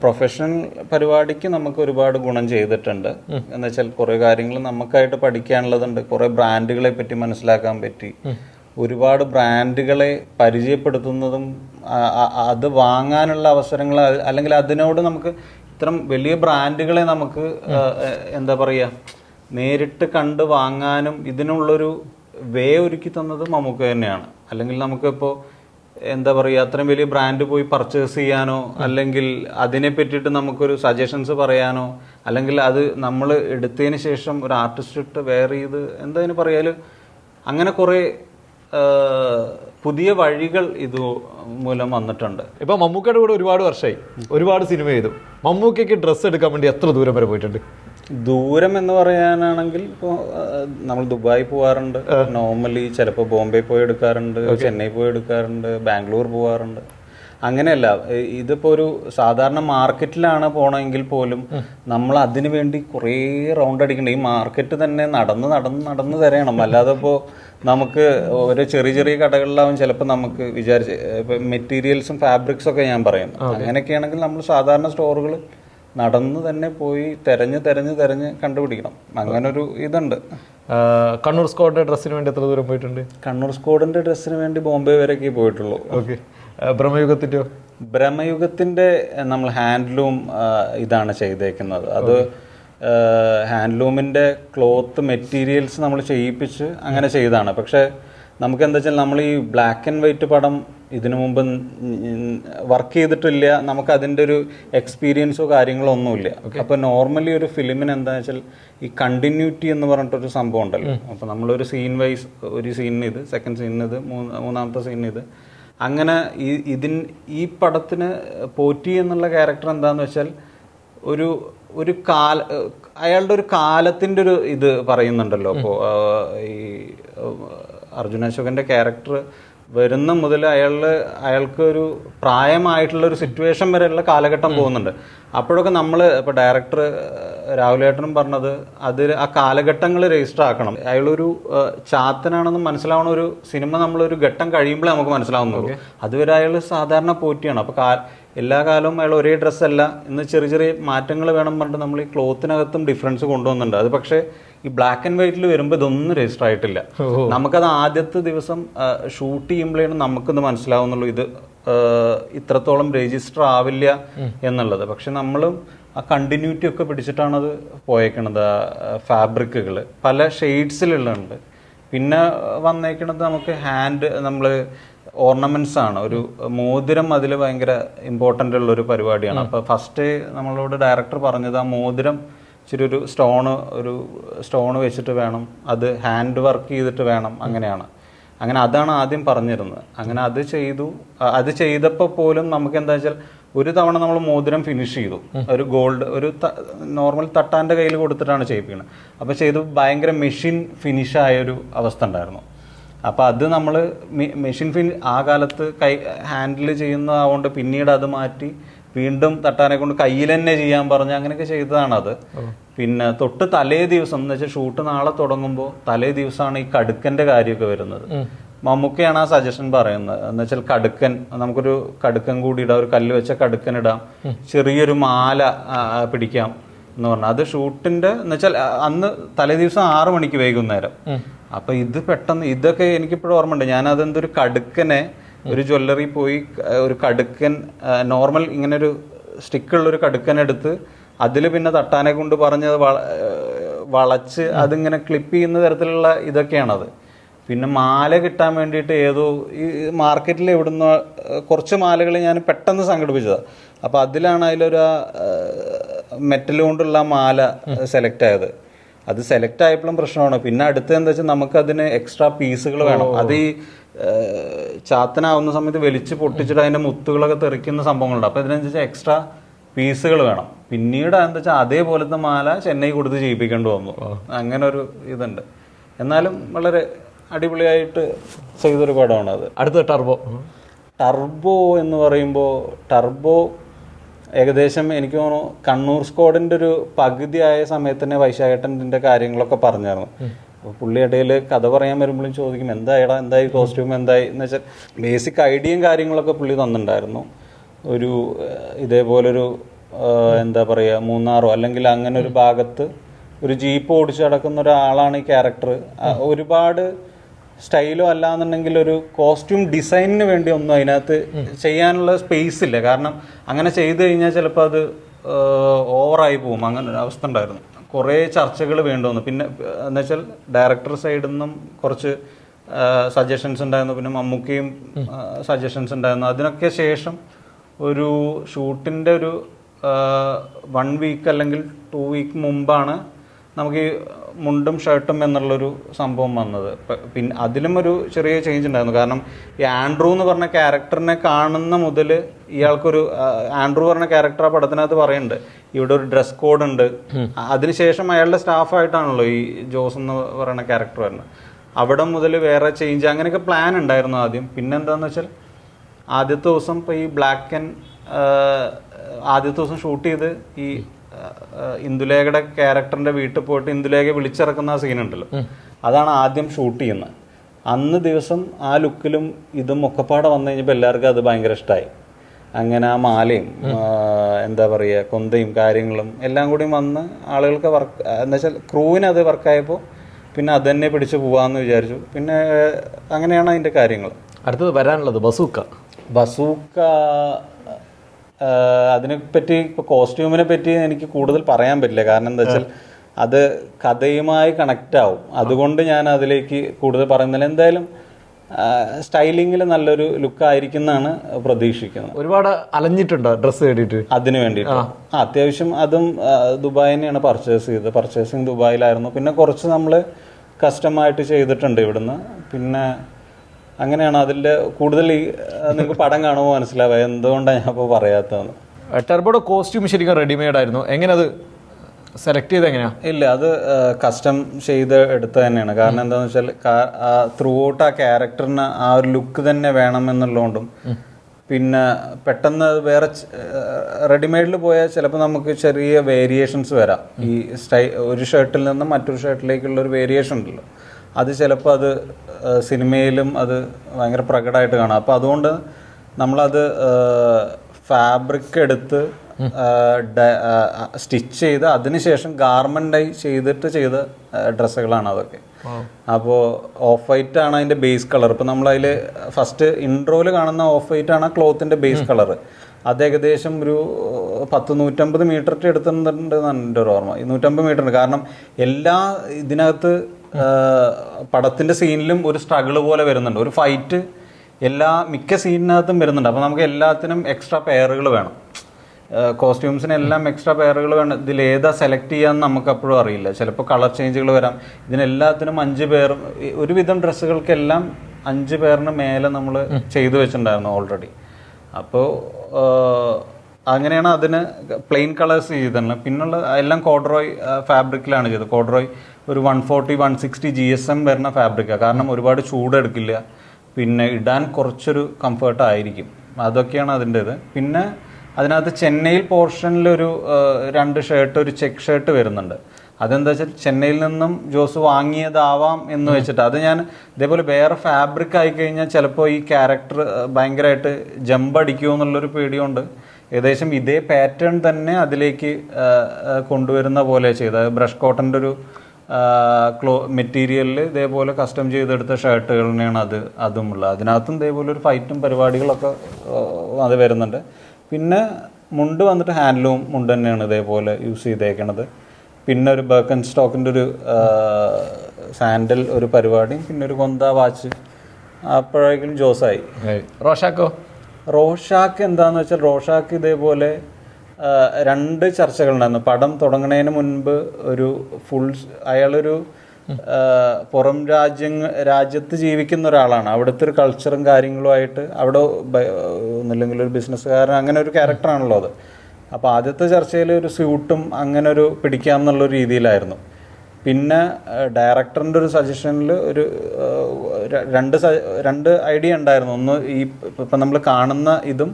പ്രൊഫഷണൽ പരിപാടിക്ക് നമുക്ക് ഒരുപാട് ഗുണം ചെയ്തിട്ടുണ്ട്. എന്ന് വെച്ചാൽ കുറെ കാര്യങ്ങൾ നമുക്കായിട്ട് പഠിക്കാനുള്ളതുണ്ട്. കുറെ ബ്രാൻഡുകളെ പറ്റി മനസ്സിലാക്കാൻ പറ്റി. ഒരുപാട് ബ്രാൻഡുകളെ പരിചയപ്പെടുത്തുന്നതും അത് വാങ്ങാനുള്ള അവസരങ്ങൾ അല്ലെങ്കിൽ അതിനോട് നമുക്ക് ഇത്തരം വലിയ ബ്രാൻഡുകളെ നമുക്ക് എന്താ പറയുക നേരിട്ട് കണ്ട് വാങ്ങാനും ഇതിനുള്ളൊരു വേ ഒരുക്കി തന്നത് മമ്മൂക്ക തന്നെയാണ്. അല്ലെങ്കിൽ നമുക്കിപ്പോൾ എന്താ പറയുക അത്രയും വലിയ ബ്രാൻഡ് പോയി പർച്ചേസ് ചെയ്യാനോ അല്ലെങ്കിൽ അതിനെ പറ്റിയിട്ട് നമുക്കൊരു സജഷൻസ് പറയാനോ അല്ലെങ്കിൽ അത് നമ്മൾ എടുത്തതിന് ശേഷം ഒരു ആർട്ടിസ്റ്റ് ഇട്ട് വെയർ ചെയ്ത് എന്താ അതിന് പറയാൽ അങ്ങനെ കുറേ പുതിയ വഴികൾ ഇത് മൂലം വന്നിട്ടുണ്ട്. ഇപ്പൊ മമ്മൂക്കയുടെ കൂടെ ഒരുപാട് വർഷമായി ഒരുപാട് സിനിമ ചെയ്തു. മമ്മൂക്കയ്ക്ക് ഡ്രസ്സ് എടുക്കാൻ വേണ്ടി എത്ര ദൂരം വരെ പോയിട്ടുണ്ട്? ദൂരം എന്ന് പറയാനാണെങ്കിൽ ഇപ്പോൾ നമ്മൾ ദുബായ് പോവാറുണ്ട്. നോർമലി ചിലപ്പോ ബോംബെ പോയി എടുക്കാറുണ്ട് ചെന്നൈ പോയി എടുക്കാറുണ്ട് ബാംഗ്ലൂർ പോവാറുണ്ട്. അങ്ങനെയല്ല ഇതിപ്പോ ഒരു സാധാരണ മാർക്കറ്റിലാണ് പോണെങ്കിൽ പോലും നമ്മൾ അതിനു വേണ്ടി കുറേ റൗണ്ട് അടിക്കണ്ട. ഈ മാർക്കറ്റ് തന്നെ നടന്ന് നടന്ന് നടന്ന് തരണം അല്ലാതെ ഇപ്പോൾ നമുക്ക് ഓരോ ചെറിയ ചെറിയ കടകളിലാവും ചിലപ്പോൾ നമുക്ക് വിചാരിച്ച് ഇപ്പൊ മെറ്റീരിയൽസും ഫാബ്രിക്സും ഒക്കെ ഞാൻ പറയുന്നു. അങ്ങനെയൊക്കെയാണെങ്കിൽ നമ്മൾ സാധാരണ സ്റ്റോറുകൾ നടന്ന് തന്നെ പോയി തെരഞ്ഞ് തെരഞ്ഞ് തെരഞ്ഞ് കണ്ടുപിടിക്കണം. അങ്ങനൊരു ഇതുണ്ട്. കണ്ണൂർ സ്ക്വാഡിന്റെ ഡ്രസ്സിന് വേണ്ടി എത്ര ദൂരം പോയിട്ടുണ്ട്? കണ്ണൂർ സ്കോഡിന്റെ ഡ്രസ്സിന് വേണ്ടി ബോംബെ വരെയൊക്കെ പോയിട്ടുള്ളൂ. ഓക്കെ. ബ്രഹ്മയുഗത്തിന്റെയോ ബ്രഹ്മയുഗത്തിന്റെ നമ്മൾ ഹാൻഡ്ലൂം ഇതാണ് ചെയ്തേക്കുന്നത്. അത് ഹാൻഡ്ലൂമിന്റെ ക്ലോത്ത് മെറ്റീരിയൽസ് നമ്മൾ ചെയ്യിപ്പിച്ച് അങ്ങനെ ചെയ്താണ് പക്ഷെ നമുക്ക് എന്താ വെച്ചാൽ നമ്മൾ ഈ ബ്ലാക്ക് ആൻഡ് വൈറ്റ് പടം ഇതിനു മുമ്പ് വർക്ക് ചെയ്തിട്ടില്ല നമുക്ക് അതിന്റെ ഒരു എക്സ്പീരിയൻസോ കാര്യങ്ങളോ ഒന്നുമില്ല. അപ്പൊ നോർമലി ഒരു ഫിലിമിന് എന്താ വെച്ചാൽ ഈ കണ്ടിന്യൂറ്റി എന്ന് പറഞ്ഞിട്ടൊരു സംഭവം ഉണ്ടല്ലോ. അപ്പൊ നമ്മളൊരു സീൻ വൈസ് ഒരു സീനിന് ഇത് സെക്കൻഡ് സീനിന് ഇത് മൂന്ന് മൂന്നാമത്തെ സീനിന് ഇത്. അങ്ങനെ ഈ ഇതിൻ ഈ പടത്തിന് പോറ്റി എന്നുള്ള ക്യാരക്ടർ എന്താന്ന് വെച്ചാൽ ഒരു ഒരു കാല അയാളുടെ ഒരു കാലത്തിന്റെ ഒരു ഇത് പറയുന്നുണ്ടല്ലോ. അപ്പോൾ ഈ അർജുന അശോകന്റെ ക്യാരക്ടർ വരുന്ന മുതൽ അയാളുടെ അയാൾക്ക് ഒരു പ്രായമായിട്ടുള്ള ഒരു സിറ്റുവേഷൻ വരെയുള്ള കാലഘട്ടം പോകുന്നുണ്ട്. അപ്പോഴൊക്കെ നമ്മൾ ഇപ്പൊ ഡയറക്ടർ രാഹുലേട്ടനും പറഞ്ഞത് അതിൽ ആ കാലഘട്ടങ്ങൾ രജിസ്റ്റർ ആക്കണം. അയാളൊരു ചാത്തനാണെന്ന് മനസ്സിലാവുന്ന ഒരു സിനിമ നമ്മളൊരു ഘട്ടം കഴിയുമ്പോഴേ നമുക്ക് മനസ്സിലാവുന്നുള്ളൂ. അതുവരെ അയാൾ സാധാരണ പോറ്റിയാണ്. അപ്പൊ കാ- എല്ലാ കാലവും അയാൾ ഒരേ ഡ്രസ്സല്ല ഇന്ന് ചെറിയ ചെറിയ മാറ്റങ്ങൾ വേണം പറഞ്ഞിട്ട് നമ്മൾ ഈ ക്ലോത്തിനകത്തും ഡിഫറൻസ് കൊണ്ടുവന്നുണ്ട് അത് പക്ഷേ ഈ ബ്ലാക്ക് ആൻഡ് വൈറ്റിൽ വരുമ്പോൾ ഇതൊന്നും രജിസ്റ്റർ ആയിട്ടില്ല. നമുക്കത് ആദ്യത്തെ ദിവസം ഷൂട്ട് ചെയ്യുമ്പോഴാണ് നമുക്കിത് മനസ്സിലാവുന്നുള്ളൂ. ഇത് ഇത്രത്തോളം രജിസ്റ്റർ ആവില്ല എന്നുള്ളത്. പക്ഷെ നമ്മളും ആ കണ്ടിന്യൂറ്റി ഒക്കെ പിടിച്ചിട്ടാണ് അത് പോയേക്കണത് ഫാബ്രിക്കുകൾ പല ഷെയ്ഡ്സിലുള്ളുണ്ട് പിന്നെ വന്നേക്കണത് നമുക്ക് ഹാൻഡ് നമ്മൾ ഓർണമെന്റ്സ് ആണ് ഒരു മോതിരം അതിൽ ഭയങ്കര ഇമ്പോർട്ടന്റ് ഉള്ള ഒരു പരിപാടിയാണ് അപ്പോൾ ഫസ്റ്റ് നമ്മളോട് ഡയറക്ടർ പറഞ്ഞത് ആ മോതിരം ഇച്ചിരി ഒരു സ്റ്റോണ് ഒരു സ്റ്റോണ് വെച്ചിട്ട് വേണം. അത് ഹാൻഡ് വർക്ക് ചെയ്തിട്ട് വേണം അങ്ങനെയാണ്. അങ്ങനെ അതാണ് ആദ്യം പറഞ്ഞിരുന്നത്. അങ്ങനെ അത് ചെയ്തു. അത് ചെയ്തപ്പോൾ പോലും നമുക്ക് എന്താ വെച്ചാൽ ഒരു തവണ നമ്മൾ മോതിരം ഫിനിഷ് ചെയ്തു. ഒരു ഗോൾഡ് ഒരു നോർമൽ തട്ടാന്റെ കയ്യിൽ കൊടുത്തിട്ടാണ് ചെയ്യിപ്പിക്കുന്നത് അപ്പോൾ ചെയ്തു. ഭയങ്കര മെഷീൻ ഫിനിഷ് ആയ ഒരു അവസ്ഥ ഉണ്ടായിരുന്നു. അപ്പോൾ അത് നമ്മൾ മെഷീൻ ഫിനി ആ കാലത്ത് കൈ ഹാൻഡിൽ ചെയ്യുന്നതുകൊണ്ട് പിന്നീട് അത് മാറ്റി വീണ്ടും തട്ടാനെ കൊണ്ട് കയ്യിൽ തന്നെ ചെയ്യാൻ പറഞ്ഞ് അങ്ങനെയൊക്കെ ചെയ്തതാണ് അത് പിന്നെ തൊട്ട് തലേ ദിവസം എന്ന് വെച്ചാൽ ഷൂട്ട് നാളെ തുടങ്ങുമ്പോൾ തലേ ദിവസമാണ് ഈ കടുക്കന്റെ കാര്യമൊക്കെ വരുന്നത്. മമ്മൂക്കയാണ് ആ സജഷൻ പറയുന്നത്. എന്ന് വെച്ചാൽ കടുക്കൻ നമുക്കൊരു കടുക്കൻ കൂടി ഇടാം ഒരു കല്ല് വെച്ച കടുക്കൻ ഇടാം ചെറിയൊരു മാല പിടിക്കാം എന്ന് പറഞ്ഞു. അത് ഷൂട്ടിന്റെ എന്ന് വെച്ചാൽ അന്ന് തലേ ദിവസം ആറു മണിക്ക് വൈകുന്നേരം. അപ്പൊ ഇത് പെട്ടെന്ന് ഇതൊക്കെ എനിക്കിപ്പോഴും ഓർമ്മയുണ്ട്. ഞാൻ അതെന്തൊരു കടുക്കനെ ഒരു ജ്വല്ലറി പോയി ഒരു കടുക്കൻ നോർമൽ ഇങ്ങനെ ഒരു സ്റ്റിക്കുള്ള ഒരു കടുക്കൻ എടുത്ത് അതിൽ പിന്നെ തട്ടാനെ കൊണ്ട് പറഞ്ഞത് വളച്ച് അതിങ്ങനെ ക്ലിപ്പ് ചെയ്യുന്ന തരത്തിലുള്ള ഇതൊക്കെയാണത്. പിന്നെ മാല കിട്ടാൻ വേണ്ടിയിട്ട് ഏതോ ഈ മാർക്കറ്റിൽ എവിടുന്ന് കുറച്ച് മാലകൾ ഞാൻ പെട്ടെന്ന് സംഘടിപ്പിച്ചതാണ് അപ്പോൾ അതിലാണ് അതിലൊരു മെറ്റൽ കൊണ്ടുള്ള മാല സെലക്ട് ആയത് അത് സെലക്ട് ആയപ്പോഴും പ്രശ്നമാണ്. പിന്നെ അടുത്ത് എന്താ വെച്ചാൽ നമുക്ക് അതിന് എക്സ്ട്രാ പീസുകൾ വേണം. അത് ഈ ചാത്തനാവുന്ന സമയത്ത് വലിച്ച് പൊട്ടിച്ചിട്ട് അതിന്റെ മുത്തുകളൊക്കെ തെറിക്കുന്ന സംഭവങ്ങളുണ്ട്. അപ്പോൾ ഇതിനനുസരിച്ച് എക്സ്ട്രാ പീസുകൾ വേണം. പിന്നീട് എന്താ വെച്ചാൽ അതേപോലത്തെ മാല ചെന്നൈ കൊടുത്ത് ചെയ്യിപ്പിക്കേണ്ടി വന്നു. അങ്ങനെ ഒരു ഇതുണ്ട്. എന്നാലും വളരെ അടിപൊളിയായിട്ട് ചെയ്തൊരു പടമാണ് അത്. അടുത്ത ടർബോ. ടർബോ എന്ന് പറയുമ്പോൾ ടർബോ ഏകദേശം എനിക്ക് തോന്നുന്നു കണ്ണൂർ സ്ക്വാഡിന്റെ ഒരു പകുതി ആയ സമയത്ത് തന്നെ വൈശാഖേട്ടന്റെ കാര്യങ്ങളൊക്കെ പറഞ്ഞായിരുന്നു. അപ്പോൾ പുള്ളി ഇടയിൽ കഥ പറയാൻ വരുമ്പോഴും ചോദിക്കും എന്തായിടാ എന്തായി കോസ്റ്റ്യൂം എന്തായി? എന്ന് വെച്ചാൽ ബേസിക് ഐഡിയയും കാര്യങ്ങളൊക്കെ പുള്ളി തന്നിട്ടുണ്ടായിരുന്നു. ഒരു ഇതേപോലൊരു എന്താ പറയുക മൂന്നാറോ അല്ലെങ്കിൽ അങ്ങനെ ഒരു ഭാഗത്ത് ഒരു ജീപ്പ് ഓടിച്ചു നടക്കുന്ന ഒരാളാണ് ഈ ക്യാരക്ടർ ഒരുപാട് സ്റ്റൈലോ അല്ലാന്നുണ്ടെങ്കിൽ ഒരു കോസ്റ്റ്യൂം ഡിസൈനിന് വേണ്ടി ഒന്നും അതിനകത്ത് ചെയ്യാനുള്ള സ്പേസ് ഇല്ല. കാരണം അങ്ങനെ ചെയ്തു കഴിഞ്ഞാൽ ചിലപ്പോൾ അത് ഓവറായി പോകും. അങ്ങനെ ഒരു അവസ്ഥ ഉണ്ടായിരുന്നു. കുറേ ചർച്ചകൾ വേണ്ടി വന്നു പിന്നെ എന്ന് വെച്ചാൽ ഡയറക്ടർ സൈഡിൽ നിന്നും കുറച്ച് സജഷൻസ് ഉണ്ടായിരുന്നു. പിന്നെ മമ്മൂക്കയും സജഷൻസ് ഉണ്ടായിരുന്നു. അതിനൊക്കെ ശേഷം ഒരു ഷൂട്ടിന്റെ ഒരു വൺ വീക്ക് അല്ലെങ്കിൽ ടു വീക്ക് മുമ്പാണ് നമുക്ക് ഈ മുണ്ടും ഷർട്ടും എന്നുള്ളൊരു സംഭവം വന്നത്. പിന്നെ അതിലും ഒരു ചെറിയ ചേഞ്ച് ഉണ്ടായിരുന്നു. കാരണം ഈ ആൻഡ്രൂ എന്ന് പറഞ്ഞ ക്യാരക്ടറിനെ കാണുന്ന മുതൽ ഇയാൾക്കൊരു ആൻഡ്രൂ പറഞ്ഞ ക്യാരക്ടർ ആ പടത്തിനകത്ത് പറയുന്നുണ്ട് ഇവിടെ ഒരു ഡ്രസ് കോഡ് ഉണ്ട്. അതിനുശേഷം അയാളുടെ സ്റ്റാഫായിട്ടാണല്ലോ ഈ ജോസ് എന്ന് പറയുന്ന ക്യാരക്ടർ വരുന്നത്. അവിടെ മുതൽ വേറെ ചേഞ്ച് അങ്ങനെയൊക്കെ പ്ലാൻ ഉണ്ടായിരുന്നു ആദ്യം. പിന്നെന്താന്ന് വെച്ചാൽ ആദ്യത്തെ ദിവസം ഇപ്പോൾ ഈ ബ്ലാക്ക് ആൻഡ് ആദ്യത്തെ ദിവസം ഷൂട്ട് ചെയ്ത് ഈ ഇന്ദുലേഖയുടെ ക്യാരക്ടറിന്റെ വീട്ടിൽ പോയിട്ട് ഇന്ദുലേഖ വിളിച്ചിറക്കുന്ന ആ സീനുണ്ടല്ലോ. അതാണ് ആദ്യം ഷൂട്ട് ചെയ്യുന്നത്. അന്ന് ദിവസം ആ ലുക്കിലും ഇതും ഒക്കെപ്പാടെ വന്നു കഴിഞ്ഞപ്പോൾ എല്ലാവർക്കും അത് ഭയങ്കര ഇഷ്ടമായി അങ്ങനെ ആ മാലയും എന്താ പറയുക കൊന്തയും കാര്യങ്ങളും എല്ലാം കൂടി വന്ന് ആളുകൾക്ക് വർക്ക് എന്നുവെച്ചാൽ ക്രൂവിന് അത് വർക്കായപ്പോൾ പിന്നെ അത് തന്നെ പിടിച്ച് പോവാന്ന് വിചാരിച്ചു. പിന്നെ അങ്ങനെയാണ് അതിന്റെ കാര്യങ്ങൾ അടുത്തത് വരാനുള്ളത് ബസൂക്ക. ബസൂക്ക അതിനെപ്പറ്റി ഇപ്പോൾ കോസ്റ്റ്യൂമിനെ പറ്റി എനിക്ക് കൂടുതൽ പറയാൻ പറ്റില്ല. കാരണം എന്താ വെച്ചാൽ അത് കഥയുമായി കണക്റ്റ് ആവും. അതുകൊണ്ട് ഞാൻ അതിലേക്ക് കൂടുതൽ പറയുന്നില്ല. എന്തായാലും സ്റ്റൈലിംഗിൽ നല്ലൊരു ലുക്ക് ആയിരിക്കും എന്നാണ് പ്രതീക്ഷിക്കുന്നത്. ഒരുപാട് അലഞ്ഞിട്ടുണ്ടോ ഡ്രസ്സ് കേട്ടിട്ട് അതിന് വേണ്ടിയിട്ട്. ആ, അത്യാവശ്യം അതും ദുബായിനെയാണ് പർച്ചേസ് ചെയ്തത്. പർച്ചേസിങ് ദുബായിലായിരുന്നു. പിന്നെ കുറച്ച് നമ്മൾ കസ്റ്റമായിട്ട് ചെയ്തിട്ടുണ്ട് ഇവിടുന്ന്. പിന്നെ അങ്ങനെയാണ് അതിന്റെ കൂടുതൽ ഈ നിങ്ങൾക്ക് പടം കാണുമ്പോൾ മനസ്സിലാവുക എന്തുകൊണ്ടാണ് ഞാൻ ഇപ്പോൾ പറയാത്തതെന്ന്. ടെർബോയുടെ കോസ്റ്റ്യൂം ശരിക്കും റെഡിമെയ്ഡ് ആയിരുന്നു എങ്ങനെ അത് സെലക്ട് ചെയ്ത് എങ്ങനെയാ? ഇല്ല അത് കസ്റ്റം ചെയ്ത് എടുത്ത തന്നെയാണ്. കാരണം എന്താണെന്ന് വെച്ചാൽ ത്രൂ ഔട്ട് ആ ക്യാരക്ടറിന് ആ ഒരു ലുക്ക് തന്നെ വേണം എന്നുള്ളതുകൊണ്ടും പിന്നെ പെട്ടെന്ന് വേറെ റെഡിമെയ്ഡിൽ പോയാൽ ചിലപ്പോൾ നമുക്ക് ചെറിയ വേരിയേഷൻസ് വരാം. ഈ സ്റ്റൈ ഒരു ഷർട്ടിൽ നിന്ന് മറ്റൊരു ഷർട്ടിലേക്കുള്ള ഒരു വേരിയേഷൻ ഉണ്ടല്ലോ. അത് ചിലപ്പോൾ അത് സിനിമയിലും അത് ഭയങ്കര പ്രകടമായിട്ട് കാണാം. അപ്പോൾ അതുകൊണ്ട് നമ്മളത് ഫാബ്രിക് എടുത്ത് സ്റ്റിച്ച് ചെയ്ത് അതിനുശേഷം ഗാർമെന്റായി ചെയ്തിട്ട് ചെയ്ത ഡ്രസ്സുകളാണ് അതൊക്കെ. അപ്പോൾ ഓഫ് വൈറ്റ് ആണ് അതിന്റെ ബേസ് കളർ. ഇപ്പം നമ്മളതിൽ ഫസ്റ്റ് ഇൻട്രോയിൽ കാണുന്ന ഓഫ് വൈറ്റ് ആണ് ക്ലോത്തിന്റെ ബേസ് കളർ അത് ഏകദേശം ഒരു പത്ത് നൂറ്റമ്പത് മീറ്റർ എടുത്തിട്ടുണ്ട് എന്റെ ഒരു ഓർമ്മ. നൂറ്റമ്പത് മീറ്റർ ഉണ്ട് കാരണം എല്ലാ ഇതിനകത്ത് പടത്തിന്റെ സീനിലും ഒരു സ്ട്രഗിൾ പോലെ വരുന്നുണ്ട്. ഒരു ഫൈറ്റ് എല്ലാ മിക്ക സീനിനകത്തും വരുന്നുണ്ട്. അപ്പോൾ നമുക്ക് എല്ലാത്തിനും എക്സ്ട്രാ പെയറുകൾ വേണം. കോസ്റ്റ്യൂംസിനെല്ലാം എക്സ്ട്രാ പെയറുകൾ വേണം. ഇതിൽ ഏതാ സെലക്ട് ചെയ്യാന്ന് നമുക്ക് അപ്പോഴും അറിയില്ല. ചിലപ്പോൾ കളർ ചേഞ്ചുകൾ വരാം. ഇതിനെല്ലാത്തിനും അഞ്ച് പേർ ഒരുവിധം ഡ്രസ്സുകൾക്കെല്ലാം അഞ്ച് പേരിന് മേലെ നമ്മൾ ചെയ്തു വെച്ചിട്ടുണ്ടായിരുന്നു ഓൾറെഡി അപ്പോൾ അങ്ങനെയാണ് അതിന് പ്ലെയിൻ കളേഴ്സ് ചെയ്തിട്ടുള്ളത് പിന്നുള്ള എല്ലാം കോഡ്രോയ് ഫാബ്രിക്കിലാണ് ചെയ്തത്. കോഡ്രോയ് ഒരു one forty one sixty G S M വരുന്ന ഫാബ്രിക്കാണ് കാരണം ഒരുപാട് ചൂടെടുക്കില്ല. പിന്നെ ഇടാൻ കുറച്ചൊരു കംഫർട്ടായിരിക്കും അതൊക്കെയാണ് അതിന്റെ ഇത് പിന്നെ അതിനകത്ത് ചെന്നൈയിൽ പോർഷനിൽ ഒരു രണ്ട് ഷർട്ട് ഒരു ചെക്ക് ഷർട്ട് വരുന്നുണ്ട്. അതെന്താ വെച്ചാൽ ചെന്നൈയിൽ നിന്നും ജോസ് വാങ്ങിയതാവാം എന്ന് വെച്ചിട്ട് അത് ഞാൻ ഇതേപോലെ വേറെ ഫാബ്രിക് ആയി കഴിഞ്ഞാൽ ചിലപ്പോൾ ഈ ക്യാരക്ടർ ഭയങ്കരമായിട്ട് ജമ്പ് അടിക്കുമോ എന്നുള്ളൊരു പേടിയുണ്ട്. ഏകദേശം ഇതേ പാറ്റേൺ തന്നെ അതിലേക്ക് കൊണ്ടുവരുന്ന പോലെ ചെയ്തത്. ബ്രഷ് കോട്ടന്റെ ഒരു ക്ലോ മെറ്റീരിയലിൽ ഇതേപോലെ കസ്റ്റം ചെയ്തെടുത്ത ഷർട്ടുകൾ തന്നെയാണ് അത് അതുമുള്ളത്. അതിനകത്തും ഇതേപോലെ ഒരു ഫൈറ്റും പരിപാടികളൊക്കെ അത് വരുന്നുണ്ട്. പിന്നെ മുണ്ട് വന്നിട്ട് ഹാൻഡ്ലൂം മുണ്ട് തന്നെയാണ് ഇതേപോലെ യൂസ് ചെയ്തേക്കണത്. പിന്നെ ഒരു ബേക്കൻ സ്റ്റോക്കിന്റെ ഒരു സാൻഡൽ ഒരു പരിപാടിയും പിന്നെ ഒരു കൊന്ത വാച്ച് അപ്പോഴേക്കും ജോസായി. റോഷാക്കോ? റോഷാക്ക് എന്താന്ന് വെച്ചാൽ റോഷാക്ക് ഇതേപോലെ രണ്ട് ചർച്ചകളുണ്ടായിരുന്നു. പടം തുടങ്ങുന്നതിന് മുൻപ് ഒരു ഫുൾ അയാളൊരു പുറം രാജ്യങ്ങൾ രാജ്യത്ത് ജീവിക്കുന്ന ഒരാളാണ്. അവിടുത്തെ ഒരു കൾച്ചറും കാര്യങ്ങളുമായിട്ട് അവിടെ ഒന്നില്ലെങ്കിൽ ഒരു ബിസിനസ്സുകാരൻ അങ്ങനെ ഒരു ക്യാരക്ടറാണല്ലോ അത്. അപ്പോൾ ആദ്യത്തെ ചർച്ചയിൽ ഒരു സ്യൂട്ടും അങ്ങനെ ഒരു പിടിക്കാം എന്നുള്ള രീതിയിലായിരുന്നു. പിന്നെ ഡയറക്ടറിന്റെ ഒരു സജഷനിൽ ഒരു രണ്ട് രണ്ട് ഐഡിയ ഉണ്ടായിരുന്നു. ഒന്ന് ഈ ഇപ്പം നമ്മൾ കാണുന്ന ഇതും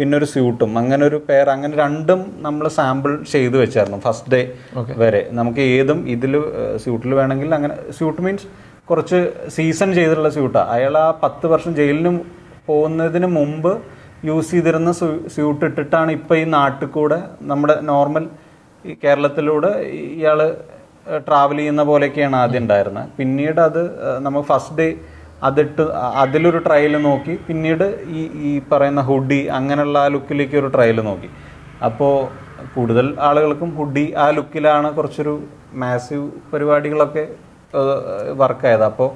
പിന്നെ ഒരു സ്യൂട്ടും. അങ്ങനെ ഒരു പെയർ അങ്ങനെ രണ്ടും നമ്മൾ സാമ്പിൾ ചെയ്ത് വെച്ചായിരുന്നു ഫസ്റ്റ് ഡേ വരെ. നമുക്ക് ഏതും ഇതിൽ സ്യൂട്ടിൽ വേണമെങ്കിൽ അങ്ങനെ സ്യൂട്ട് മീൻസ് കുറച്ച് സീസൺ ചെയ്തിട്ടുള്ള സ്യൂട്ടാണ് അയാൾ ആ പത്ത് വർഷം ജയിലിന് പോകുന്നതിന് മുമ്പ് യൂസ് ചെയ്തിരുന്ന സ്യൂട്ട് ഇട്ടിട്ടാണ് ഇപ്പം ഈ നാട്ടിൽ കൂടെ നമ്മുടെ നോർമൽ ഈ കേരളത്തിലൂടെ ഇയാൾ ട്രാവൽ ചെയ്യുന്ന പോലെയൊക്കെയാണ് ആദ്യം ഉണ്ടായിരുന്നത്. പിന്നീട് അത് നമ്മൾ ഫസ്റ്റ് ഡേ അതിട്ട് അതിലൊരു ട്രയൽ നോക്കി. പിന്നീട് ഈ ഈ പറയുന്ന ഹുഡി അങ്ങനെയുള്ള ആ ലുക്കിലേക്ക് ഒരു ട്രയൽ നോക്കി. അപ്പോൾ കൂടുതൽ ആളുകൾക്കും ഹുഡി ആ ലുക്കിലാണ് കുറച്ചൊരു മാസീവ് പരിപാടികളൊക്കെ വർക്കായത്. അപ്പോൾ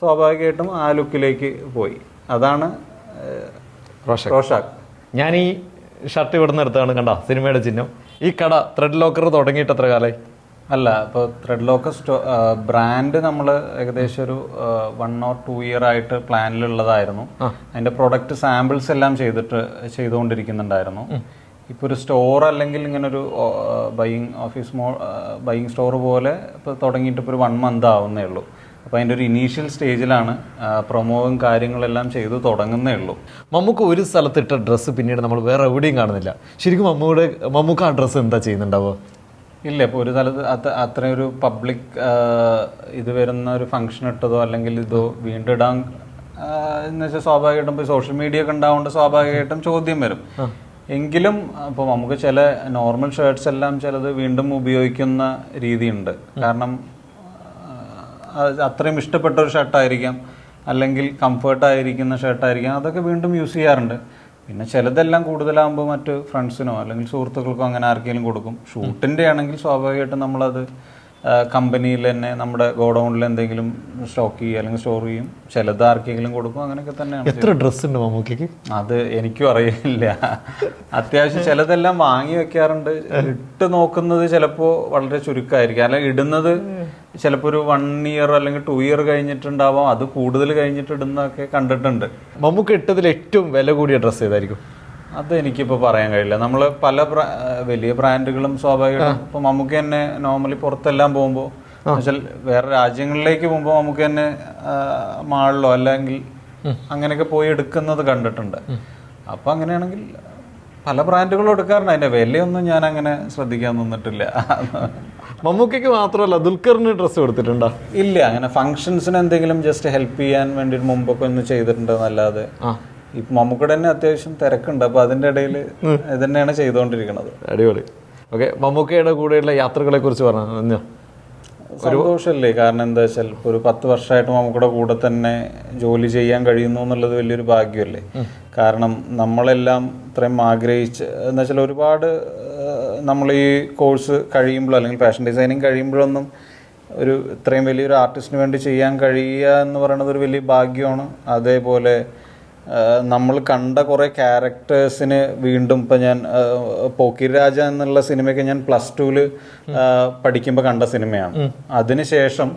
സ്വാഭാവികമായിട്ടും ആ ലുക്കിലേക്ക് പോയി. അതാണ് റോഷാക്ക്. ഞാൻ ഈ ഷർട്ട് ഇവിടുന്ന് എടുത്താണ് കണ്ട? സിനിമയുടെ ചിഹ്നം. ഈ കട ത്രെഡ് ലോക്കർ തുടങ്ങിയിട്ട് എത്ര കാലമായി അല്ല ഇപ്പോൾ ത്രെഡ് ലോക്ക് സ്റ്റോ ബ്രാൻഡ് നമ്മൾ ഏകദേശം ഒരു വൺ ഓർ ടു ഇയർ ആയിട്ട് പ്ലാനിലുള്ളതായിരുന്നു അതിന്റെ പ്രൊഡക്റ്റ് സാമ്പിൾസ് എല്ലാം ചെയ്തിട്ട് ചെയ്തുകൊണ്ടിരിക്കുന്നുണ്ടായിരുന്നു. ഇപ്പോൾ ഒരു സ്റ്റോർ അല്ലെങ്കിൽ ഇങ്ങനെ ഒരു ബൈയിങ് ഓഫീസ് മോ ബൈയിങ് സ്റ്റോർ പോലെ ഇപ്പോൾ തുടങ്ങിയിട്ട് ഇപ്പോൾ ഒരു വൺ മന്ത് ആവുന്നേ ഉള്ളൂ. അപ്പോൾ അതിന്റെ ഒരു ഇനീഷ്യൽ സ്റ്റേജിലാണ് പ്രൊമോവും കാര്യങ്ങളെല്ലാം ചെയ്തു തുടങ്ങുന്നേ ഉള്ളൂ. മമ്മൂക്ക് ഒരു സ്ഥലത്തിട്ട ഡ്രസ്സ് പിന്നീട് നമ്മൾ വേറെ എവിടെയും കാണുന്നില്ല. ശരിക്കും മമ്മൂടെ മമ്മൂക്ക് ആ ഡ്രസ്സ് എന്താ ചെയ്യുന്നുണ്ടാവുക? ഇല്ല ഇപ്പോൾ ഒരു സ്ഥലത്ത് അത്ര അത്രയും ഒരു പബ്ലിക് ഇത് വരുന്ന ഒരു ഫംഗ്ഷൻ ഇട്ടതോ അല്ലെങ്കിൽ ഇതോ വീണ്ടും ഇടാൻ എന്ന് വെച്ചാൽ സ്വാഭാവികമായിട്ടും ഇപ്പോൾ സോഷ്യൽ മീഡിയ ഒക്കെ ഉണ്ടാവുകൊണ്ട് സ്വാഭാവികമായിട്ടും ചോദ്യം വരും. എങ്കിലും അപ്പോൾ നമുക്ക് ചില നോർമൽ ഷർട്ട്സ് എല്ലാം ചിലത് വീണ്ടും ഉപയോഗിക്കുന്ന രീതിയുണ്ട്. കാരണം അത്രയും ഇഷ്ടപ്പെട്ട ഒരു ഷർട്ടായിരിക്കാം അല്ലെങ്കിൽ കംഫർട്ടായിരിക്കുന്ന ഷർട്ടായിരിക്കാം അതൊക്കെ വീണ്ടും യൂസ് ചെയ്യാറുണ്ട്. പിന്നെ ചിലതെല്ലാം കൂടുതലാകുമ്പോൾ മറ്റ് ഫ്രണ്ട്സിനോ അല്ലെങ്കിൽ സുഹൃത്തുക്കൾക്കോ അങ്ങനെ ആർക്കെങ്കിലും കൊടുക്കും. ഷൂട്ടിന്റെ ആണെങ്കിൽ സ്വാഭാവികമായിട്ടും നമ്മളത് കമ്പനിയിൽ തന്നെ നമ്മുടെ ഗോഡൗണിൽ എന്തെങ്കിലും സ്റ്റോക്ക് ചെയ്യുക അല്ലെങ്കിൽ സ്റ്റോർ ചെയ്യും. ചിലത് ആർക്കെങ്കിലും കൊടുക്കും. അങ്ങനെയൊക്കെ തന്നെയാണ് എത്ര ഡ്രസ്സ് ഉണ്ട് മമ്മൂക്കിക്ക് അത് എനിക്കും അറിയില്ല. അത്യാവശ്യം ചിലതെല്ലാം വാങ്ങി വെക്കാറുണ്ട്. ഇട്ട് നോക്കുന്നത് ചിലപ്പോൾ വളരെ ചുരുക്കമായിരിക്കും. അല്ലെങ്കിൽ ഇടുന്നത് ചിലപ്പോൾ ഒരു വൺ ഇയർ അല്ലെങ്കിൽ ടു ഇയർ കഴിഞ്ഞിട്ടുണ്ടാവാം. അത് കൂടുതൽ കഴിഞ്ഞിട്ട് ഇടുന്നതൊക്കെ കണ്ടിട്ടുണ്ട്. മമ്മൂക്ക് ഇട്ടതിൽ ഏറ്റവും വില കൂടിയ ഡ്രസ്സ് ഏതായിരിക്കും? അത് എനിക്കിപ്പോൾ പറയാൻ കഴിയില്ല. നമ്മൾ പല വലിയ ബ്രാൻഡുകളും സ്വാഭാവികമായിട്ടും ഇപ്പൊ നമുക്ക് തന്നെ നോർമലി പുറത്തെല്ലാം പോകുമ്പോൾ എന്നുവെച്ചാൽ വേറെ രാജ്യങ്ങളിലേക്ക് പോകുമ്പോൾ നമുക്ക് തന്നെ മാളിലോ അല്ലെങ്കിൽ അങ്ങനെയൊക്കെ പോയി എടുക്കുന്നത് കണ്ടിട്ടുണ്ട്. അപ്പൊ അങ്ങനെയാണെങ്കിൽ പല ബ്രാൻഡുകളും എടുക്കാറുണ്ട്. അതിന്റെ വിലയൊന്നും ഞാൻ അങ്ങനെ ശ്രദ്ധിക്കാൻ നിന്നിട്ടില്ല. മമ്മൂക്കയ്ക്ക് മാത്രമല്ല ദുൽഖറിന് ഡ്രസ്സ് കൊടുത്തിട്ടുണ്ടോ? ഇല്ല അങ്ങനെ ഫംഗ്ഷൻസിന് എന്തെങ്കിലും ജസ്റ്റ് ഹെൽപ്പ് ചെയ്യാൻ വേണ്ടി മുമ്പൊക്കെ ഒന്ന് ചെയ്തിട്ടുണ്ട് എന്നല്ലാതെ ആ. ഇപ്പൊ മമ്മൂക്കയുടെ തന്നെ അത്യാവശ്യം തിരക്കുണ്ട്. അപ്പൊ അതിന്റെ ഇടയിൽ ഇത് തന്നെയാണ് ചെയ്തുകൊണ്ടിരിക്കുന്നത് അടിപൊളി. ഓക്കെ മമ്മൂക്കയുടെ കൂടെയുള്ള യാത്രകളെ കുറിച്ച് പറഞ്ഞു? സന്തോഷമല്ലേ കാരണം എന്താ വെച്ചാൽ ഇപ്പൊ ഒരു പത്ത് വർഷമായിട്ട് നമുക്കിടെ കൂടെ തന്നെ ജോലി ചെയ്യാൻ കഴിയുന്നു എന്നുള്ളത് വലിയൊരു ഭാഗ്യമല്ലേ? കാരണം നമ്മളെല്ലാം ഇത്രയും ആഗ്രഹിച്ച് എന്ന് വെച്ചാൽ ഒരുപാട് നമ്മൾ ഈ കോഴ്സ് കഴിയുമ്പോൾ അല്ലെങ്കിൽ ഫാഷൻ ഡിസൈനിങ് കഴിയുമ്പോഴൊന്നും ഒരു ഇത്രയും വലിയൊരു ആർട്ടിസ്റ്റിന് വേണ്ടി ചെയ്യാൻ കഴിയുക എന്ന് പറയുന്നത് ഒരു വലിയ ഭാഗ്യമാണ്. അതേപോലെ നമ്മൾ കണ്ട കുറേ ക്യാരക്ടേഴ്സിന് വീണ്ടും ഇപ്പൊ ഞാൻ പോക്കിരി രാജ എന്നുള്ള സിനിമയൊക്കെ ഞാൻ പ്ലസ് ടുവിൽ പഠിക്കുമ്പോൾ കണ്ട സിനിമയാണ്. അതിനുശേഷം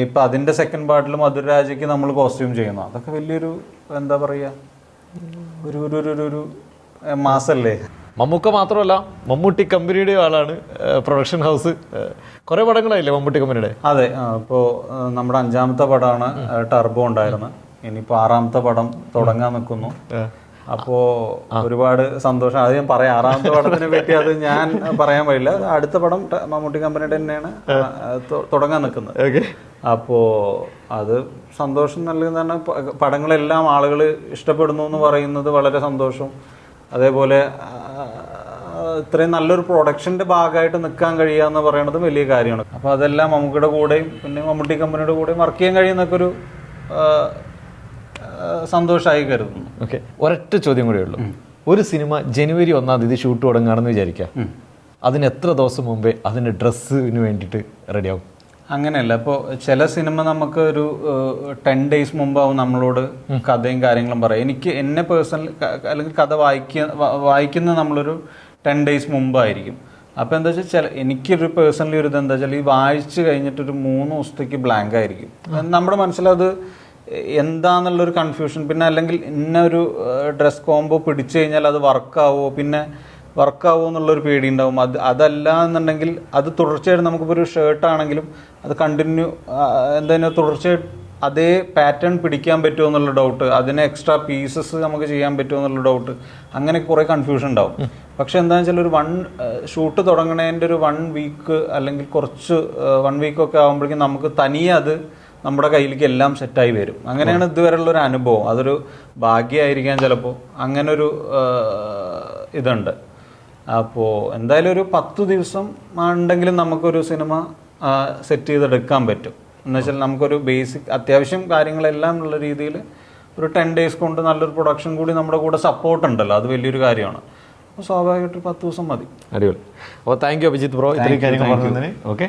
ഇപ്പൊ അതിന്റെ സെക്കൻഡ് പാർട്ടിൽ മധുരരാജയ്ക്ക് നമ്മൾ കോസ്റ്റ്യൂം ചെയ്യുന്നു. അതൊക്കെ വലിയൊരു എന്താ പറയാ ഒരു ഒരു ഒരു ഒരു- ഒരു മാസല്ലേ? മമ്മൂക്ക മാത്രമല്ല മമ്മൂട്ടി കമ്പനിയുടെ ആളാണ് പ്രൊഡക്ഷൻ ഹൗസ് കുറെ പടങ്ങളായില്ലേ മമ്മൂട്ടി കമ്പനിയുടെ? അതെ ഇപ്പോൾ നമ്മുടെ അഞ്ചാമത്തെ പടമാണ് ടർബോ ഉണ്ടായിരുന്നത് ഇനിയിപ്പോ ആറാമത്തെ പടം തുടങ്ങാൻ നിൽക്കുന്നു. അപ്പോ ഒരുപാട് സന്തോഷം. അത് ഞാൻ പറയാം ആറാമത്തെ പടത്തിനെ പറ്റി അത് ഞാൻ പറയാൻ പറ്റില്ല അടുത്ത പടം മമ്മൂട്ടി കമ്പനിയുടെ തന്നെയാണ് തുടങ്ങാൻ നിൽക്കുന്നത്. അപ്പോ അത് സന്തോഷം നൽകുന്ന പ- പടങ്ങളെല്ലാം ആളുകൾ ഇഷ്ടപ്പെടുന്നു എന്ന് പറയുന്നത് വളരെ സന്തോഷം. അതേപോലെ ഇത്രയും നല്ലൊരു പ്രൊഡക്ഷന്റെ ഭാഗമായിട്ട് നിൽക്കാൻ കഴിയുക എന്ന് പറയുന്നത് വലിയ കാര്യമാണ്. അപ്പൊ അതെല്ലാം മമ്മൂക്കിയുടെ കൂടെയും പിന്നെ മമ്മൂട്ടി കമ്പനിയുടെ കൂടെയും വർക്ക് ചെയ്യാൻ കഴിയുന്നൊക്കെ ഒരു സന്തോഷമായി കരുതുന്നു. ഓക്കെ ഒരൊറ്റ ചോദ്യം കൂടെ ഉള്ളൂ. ഒരു സിനിമ ജനുവരി ഒന്നാം തീയതി ഷൂട്ട് തുടങ്ങുകയാണെന്ന് വിചാരിക്കാം അതിന് എത്ര ദിവസം മുമ്പേ അതിന്റെ ഡ്രസ്സിന് വേണ്ടിയിട്ട് റെഡിയാവും? അങ്ങനെയല്ല ഇപ്പോൾ ചില സിനിമ നമുക്ക് ഒരു ടെൻ ഡേയ്സ് മുമ്പാവും നമ്മളോട് കഥയും കാര്യങ്ങളും പറയാം. എനിക്ക് എന്നെ പേഴ്സണൽ അല്ലെങ്കിൽ കഥ വായിക്ക വായിക്കുന്ന നമ്മളൊരു ടെൻ ഡേയ്സ് മുമ്പായിരിക്കും. അപ്പോൾ എന്താ വെച്ചാൽ ചില എനിക്കൊരു പേഴ്സണലി ഒരു ഇത് എന്താ വെച്ചാൽ ഈ വായിച്ചു കഴിഞ്ഞിട്ടൊരു മൂന്ന് ദിവസത്തേക്ക് ബ്ലാങ്ക് ആയിരിക്കും. നമ്മുടെ മനസ്സിലത് എന്താന്നുള്ളൊരു കൺഫ്യൂഷൻ പിന്നെ അല്ലെങ്കിൽ ഇന്ന ഒരു ഡ്രസ് കോംബോ പിടിച്ചു കഴിഞ്ഞാൽ അത് വർക്കാവോ? പിന്നെ വർക്കാവോ എന്നുള്ളൊരു പേടി ഉണ്ടാവും അത് അതല്ല എന്നുണ്ടെങ്കിൽ അത് തുടർച്ചയായിട്ട് നമുക്കിപ്പോൾ ഒരു ഷർട്ട് ആണെങ്കിലും അത് കണ്ടിന്യൂ എന്താ തുടർച്ചയായിട്ട് അതേ പാറ്റേൺ പിടിക്കാൻ പറ്റുമോ എന്നുള്ള ഡൗട്ട് അതിന് എക്സ്ട്രാ പീസസ് നമുക്ക് ചെയ്യാൻ പറ്റുമോ എന്നുള്ള ഡൗട്ട് അങ്ങനെ കുറേ കൺഫ്യൂഷൻ ഉണ്ടാവും. പക്ഷെ എന്താണെന്ന് വെച്ചാൽ ഒരു വൺ ഷൂട്ട് തുടങ്ങണേന്റെ ഒരു വൺ വീക്ക് അല്ലെങ്കിൽ കുറച്ച് വൺ വീക്കൊക്കെ ആകുമ്പോഴേക്കും നമുക്ക് തനിയെ അത് നമ്മുടെ കയ്യിലേക്ക് എല്ലാം സെറ്റായി വരും. അങ്ങനെയാണ് ഇതുവരെയുള്ള ഒരു അനുഭവം. അതൊരു ഭാഗ്യമായിരിക്കാൻ ചിലപ്പോൾ അങ്ങനെ ഒരു ഇതുണ്ട്. അപ്പോൾ എന്തായാലും ഒരു പത്ത് ദിവസം ഉണ്ടെങ്കിലും നമുക്കൊരു സിനിമ സെറ്റ് ചെയ്തെടുക്കാൻ പറ്റും. എന്നുവെച്ചാൽ നമുക്കൊരു ബേസിക് അത്യാവശ്യം കാര്യങ്ങളെല്ലാം ഉള്ള രീതിയിൽ ഒരു ടെൻ ഡേയ്സ് കൊണ്ട് നല്ലൊരു പ്രൊഡക്ഷൻ കൂടി നമ്മുടെ കൂടെ സപ്പോർട്ട് ഉണ്ടല്ലോ. അത് വലിയൊരു കാര്യമാണ്. അപ്പോൾ സ്വാഭാവികമായിട്ട് പത്ത് ദിവസം മതി. അടിപൊളി. അപ്പോൾ താങ്ക് യു അഭിജിത്ത് ബ്രോ. ഇത്രയും കാര്യങ്ങൾ പറഞ്ഞതിന്. ഓക്കെ